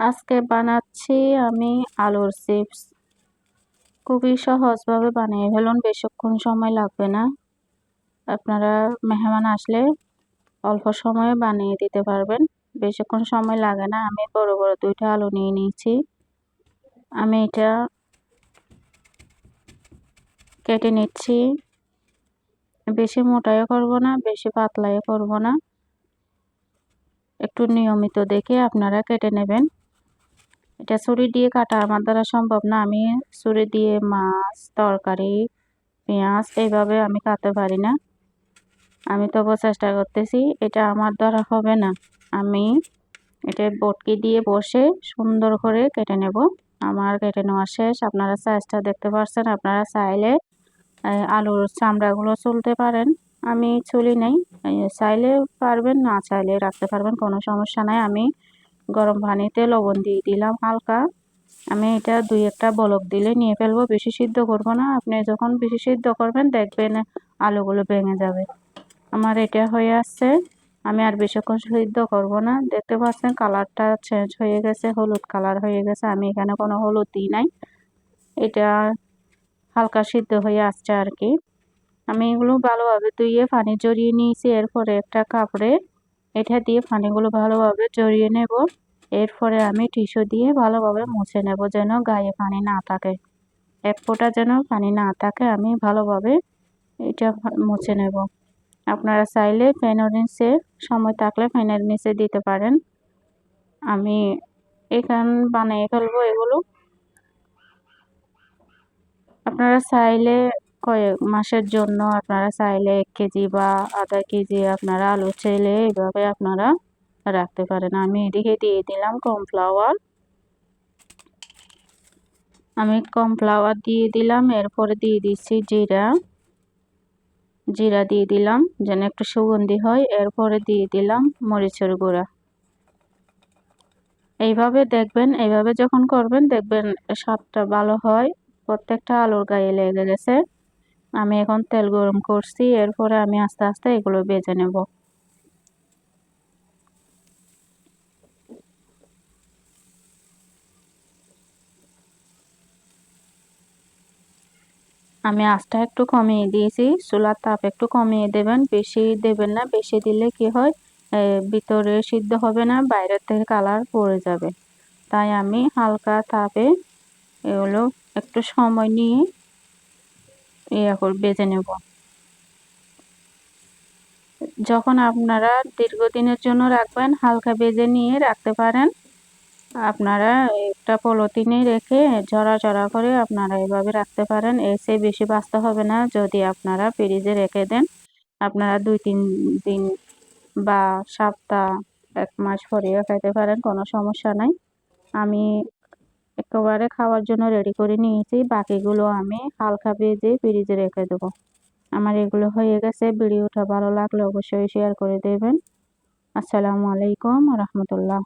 আজকে বানাচ্ছি আমি আলুর চিপস। খুবই সহজভাবে বানিয়ে ফেলুন, বেশিক্ষণ সময় লাগবে না। আপনারা মেহমান আসলে অল্প সময়ে বানিয়ে দিতে পারবেন, বেশিক্ষণ সময় লাগে না। আমি বড় বড় দুইটা আলু নিয়ে নিয়েছি। আমি এটা কেটে নিচ্ছি। বেশি মোটাইও করব না, বেশি পাতলাইও করব না। একটু নিয়মিত দেখে আপনারা কেটে নেবেন। এটা ছুরি দিয়ে কাটা আমার দ্বারা সম্ভব না। আমি ছুরি দিয়ে মাছ, তরকারি, পেঁয়াজ এইভাবে আমি কাটতে পারি না। আমি তবু চেষ্টা করতেছি, এটা আমার দ্বারা হবে না। আমি এটা বটকি দিয়ে বসে সুন্দর করে কেটে নেব। আমার কেটে নেওয়া শেষ। আপনারা সাইজটা দেখতে পাচ্ছেন আপনারা চাইলে আলুর চামড়াগুলো চলতে পারেন। আমি চুলি নেই। চাইলে পারবেন, না চাইলে রাখতে পারবেন, কোনো সমস্যা নাই। আমি গরম পানিতে লবণ দিয়ে দিলাম হালকা। আমি এটা দুই একটা বলক দিলে নিয়ে ফেলব, বেশি সিদ্ধ করব না। আপনি যখন বেশি সিদ্ধ করবেন, দেখবেন আলুগুলো ভেঙে যাবে। আমার এটা হয়ে আসছে। আমি আর বেশিক্ষণ সিদ্ধ করব না। দেখতে পাচ্ছেন কালারটা চেঞ্জ হয়ে গেছে, হলুদ কালার হয়ে গেছে। আমি এখানে কোনো হলুদ দিই নাই। এটা হালকা সিদ্ধ হয়ে আসছে আর কি। আমি এগুলো ভালোভাবে ধুয়ে পানি জড়িয়ে নিয়েছি। এরপরে একটা কাপড়ে এটা দিয়ে পানিগুলো ভালোভাবে জড়িয়ে নেব। এরপরে আমি টিস্যু দিয়ে ভালোভাবে মুছে নেব যেন গায়ে পানি না থাকে। এক ফোঁটা যেন পানি না থাকে, আমি ভালোভাবে এটা মুছে নেব। আপনারা চাইলে ফ্যানের নিচে সময় থাকলে ফ্যানের নিচে দিতে পারেন। আমি এখান বানিয়ে ফেলব এগুলো। আপনারা চাইলে কয়েক মাসের জন্য আপনারা চাইলে এক কেজি বা আধা কেজি আপনারা আলু চাইলে এভাবে আপনারা রাখতে পারেন। আমি এদিকে দিয়ে দিলাম কর্নফ্লাওয়ার। আমি কর্নফ্লাওয়ার দিয়ে দিলাম, এরপরে দিয়ে দিচ্ছি জিরা। জিরা দিয়ে দিলাম, যেন একটু সুগন্ধি হয়। এরপরে দিয়ে দিলাম মরিচের গুঁড়া। এইভাবে দেখবেন, এইভাবে যখন করবেন দেখবেন স্বাদটা ভালো হয়। প্রত্যেকটা আলুর গায়ে লেগে গেছে। আমি এখন তেল গরম করছি, এরপরে আমি আস্তে আস্তে এগুলো বেজে নেব। আমি আঁচটা একটু কমিয়ে দিয়েছি, চুলার তাপ একটু কমিয়ে দেবেন, বেশি দেবেন না, বেশি দিলে কি হয় ভিতরে সিদ্ধ হবে না, বাইরের থেকে কালার পড়ে যাবে। তাই আমি হালকা তাপে এগুলো একটু সময় নিয়ে ইয়ে করে বেজে নেব। যখন আপনারা দীর্ঘদিনের জন্য রাখবেন, হালকা বেজে নিয়ে রাখতে পারেন। আপনারা একটা পলিথিনে রেখে জড়া জড়া করে আপনারা এভাবে রাখতে পারেন। এসে বেশি বাঁচতে হবে না। যদি আপনারা ফ্রিজে রেখে দেন, আপনারা দুই তিন দিন বা সপ্তাহ, এক মাস পরেও খাইতে পারেন, কোনো সমস্যা নাই। আমি একেবারে খাওয়ার জন্য রেডি করে নিয়েছি। বাকিগুলো আমি হালকা ভেজে ফ্রিজে রেখে দেবো। আমার এগুলো হয়ে গেছে। ভিডিওটা ভালো লাগলে অবশ্যই শেয়ার করে দেবেন। আসসালামু আলাইকুম রহমতুল্লাহ।